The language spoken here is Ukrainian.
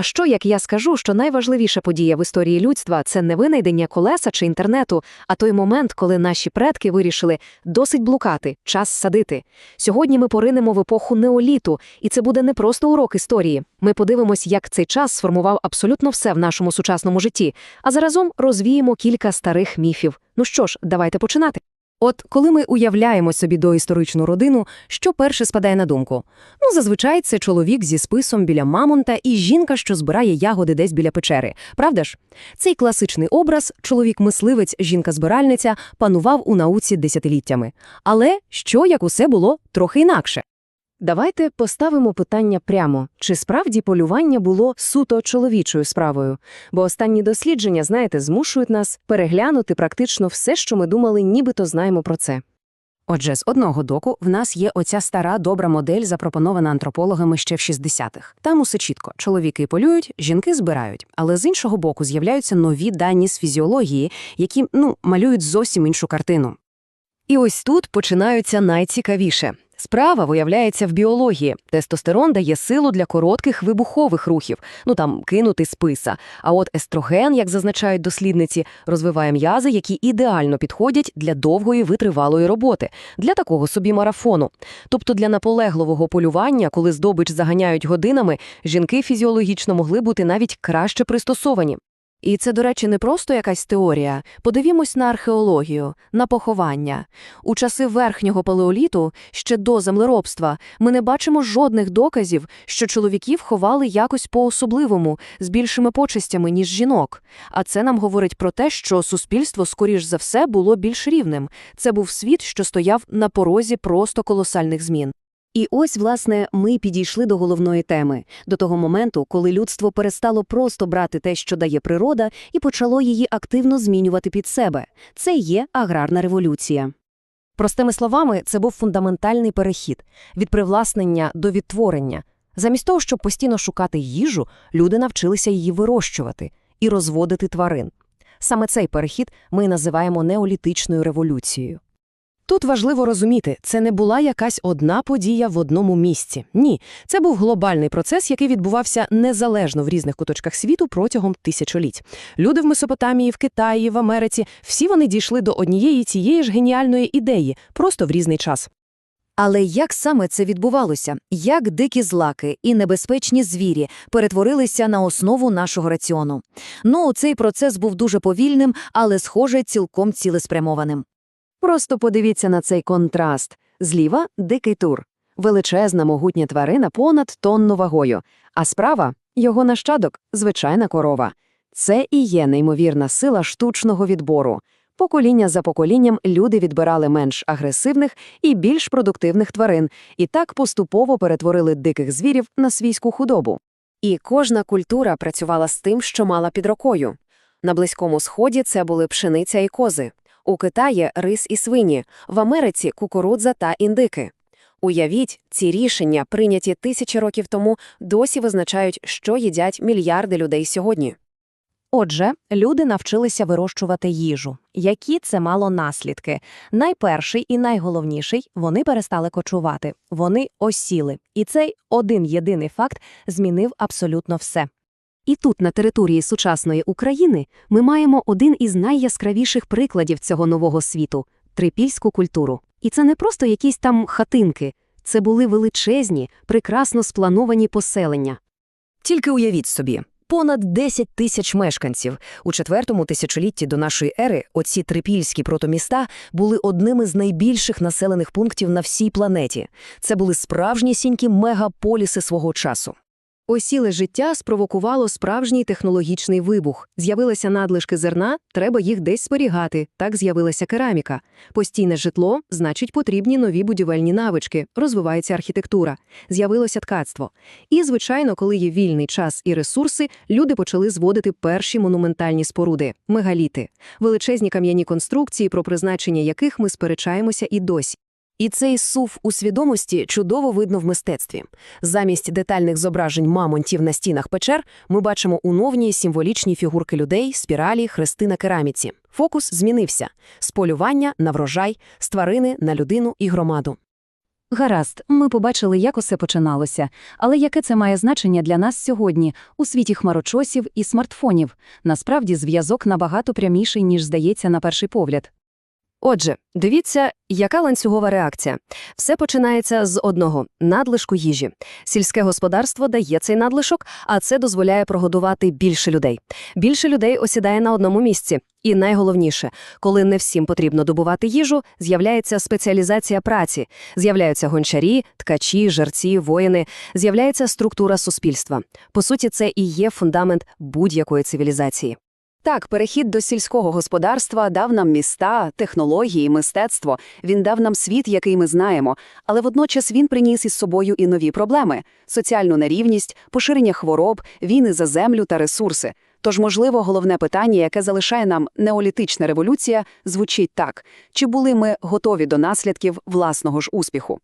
А що, як я скажу, що найважливіша подія в історії людства це не винайдення колеса чи інтернету, а той момент, коли наші предки вирішили досить блукати, час садити. Сьогодні ми поринемо в епоху неоліту, і це буде не просто урок історії. Ми подивимось, як цей час сформував абсолютно все в нашому сучасному житті, а заразом розвіємо кілька старих міфів. Ну що ж, давайте починати. От коли ми уявляємо собі доісторичну родину, що перше спадає на думку? Ну, зазвичай це чоловік зі списом біля мамонта і жінка, що збирає ягоди десь біля печери. Правда ж? Цей класичний образ, чоловік-мисливець, жінка-збиральниця, панував у науці десятиліттями. Але що, як усе було, трохи інакше. Давайте поставимо питання прямо, чи справді полювання було суто чоловічою справою? Бо останні дослідження, знаєте, змушують нас переглянути практично все, що ми думали, нібито знаємо про це. Отже, з одного доку в нас є оця стара добра модель, запропонована антропологами ще в 60-х. Там усе чітко: чоловіки полюють, жінки збирають. Але з іншого боку з'являються нові дані з фізіології, які ну малюють зовсім іншу картину. І ось тут починаються найцікавіше. Справа виявляється в біології. Тестостерон дає силу для коротких вибухових рухів, ну там кинути списа. А от естроген, як зазначають дослідниці, розвиває м'язи, які ідеально підходять для довгої витривалої роботи, для такого собі марафону. Тобто для наполегливого полювання, коли здобич заганяють годинами, жінки фізіологічно могли бути навіть краще пристосовані. І це, до речі, не просто якась теорія. Подивімось на археологію, на поховання. У часи верхнього палеоліту, ще до землеробства, ми не бачимо жодних доказів, що чоловіків ховали якось по-особливому, з більшими почестями, ніж жінок. А це нам говорить про те, що суспільство, скоріш за все, було більш рівним. Це був світ, що стояв на порозі просто колосальних змін. І ось, власне, ми підійшли до головної теми, до того моменту, коли людство перестало просто брати те, що дає природа, і почало її активно змінювати під себе. Це є аграрна революція. Простими словами, це був фундаментальний перехід від привласнення до відтворення. Замість того, щоб постійно шукати їжу, люди навчилися її вирощувати і розводити тварин. Саме цей перехід ми називаємо неолітичною революцією. Тут важливо розуміти, це не була якась одна подія в одному місці. Ні, це був глобальний процес, який відбувався незалежно в різних куточках світу протягом тисячоліть. Люди в Месопотамії, в Китаї, в Америці всі вони дійшли до однієї цієї ж геніальної ідеї, просто в різний час. Але як саме це відбувалося? Як дикі злаки і небезпечні звірі перетворилися на основу нашого раціону? Ну, цей процес був дуже повільним, але, схоже, цілком цілеспрямованим. Просто подивіться на цей контраст. Зліва – дикий тур. Величезна могутня тварина понад тонну вагою. А справа – його нащадок – звичайна корова. Це і є неймовірна сила штучного відбору. Покоління за поколінням люди відбирали менш агресивних і більш продуктивних тварин, і так поступово перетворили диких звірів на свійську худобу. І кожна культура працювала з тим, що мала під рукою. На Близькому Сході це були пшениця і кози. У Китаї рис і свині, в Америці кукурудза та індики. Уявіть, ці рішення, прийняті тисячі років тому, досі визначають, що їдять мільярди людей сьогодні. Отже, люди навчилися вирощувати їжу. Які це мало наслідки? Найперший і найголовніший вони перестали кочувати, вони осіли. І цей один єдиний факт змінив абсолютно все. І тут, на території сучасної України, ми маємо один із найяскравіших прикладів цього нового світу трипільську культуру. І це не просто якісь там хатинки, це були величезні, прекрасно сплановані поселення. Тільки уявіть собі, понад 10 тисяч мешканців. У четвертому тисячолітті до нашої ери оці трипільські протоміста були одними з найбільших населених пунктів на всій планеті. Це були справжні сінькі мегаполіси свого часу. Осіле життя спровокувало справжній технологічний вибух. З'явилися надлишки зерна, треба їх десь зберігати. Так з'явилася кераміка. Постійне житло значить потрібні нові будівельні навички, розвивається архітектура, з'явилося ткацтво. І, звичайно, коли є вільний час і ресурси, люди почали зводити перші монументальні споруди мегаліти, величезні кам'яні конструкції, про призначення яких ми сперечаємося і досі. І цей сув у свідомості чудово видно в мистецтві. Замість детальних зображень мамонтів на стінах печер ми бачимо уновні символічні фігурки людей, спіралі, хрести на кераміці. Фокус змінився з полювання на врожай, з тварини на людину і громаду. Гаразд, ми побачили, як усе починалося. Але яке це має значення для нас сьогодні, у світі хмарочосів і смартфонів? Насправді, зв'язок набагато пряміший, ніж здається на перший погляд. Отже, дивіться, яка ланцюгова реакція. Все починається з одного – надлишку їжі. Сільське господарство дає цей надлишок, а це дозволяє прогодувати більше людей. Більше людей осідає на одному місці. І найголовніше, коли не всім потрібно добувати їжу, з'являється спеціалізація праці. З'являються гончарі, ткачі, жерці, воїни. З'являється структура суспільства. По суті, це і є фундамент будь-якої цивілізації. Так, перехід до сільського господарства дав нам міста, технології, мистецтво. Він дав нам світ, який ми знаємо, але водночас він приніс із собою і нові проблеми – соціальну нерівність, поширення хвороб, війни за землю та ресурси. Тож, можливо, головне питання, яке залишає нам неолітична революція, звучить так – чи були ми готові до наслідків власного ж успіху?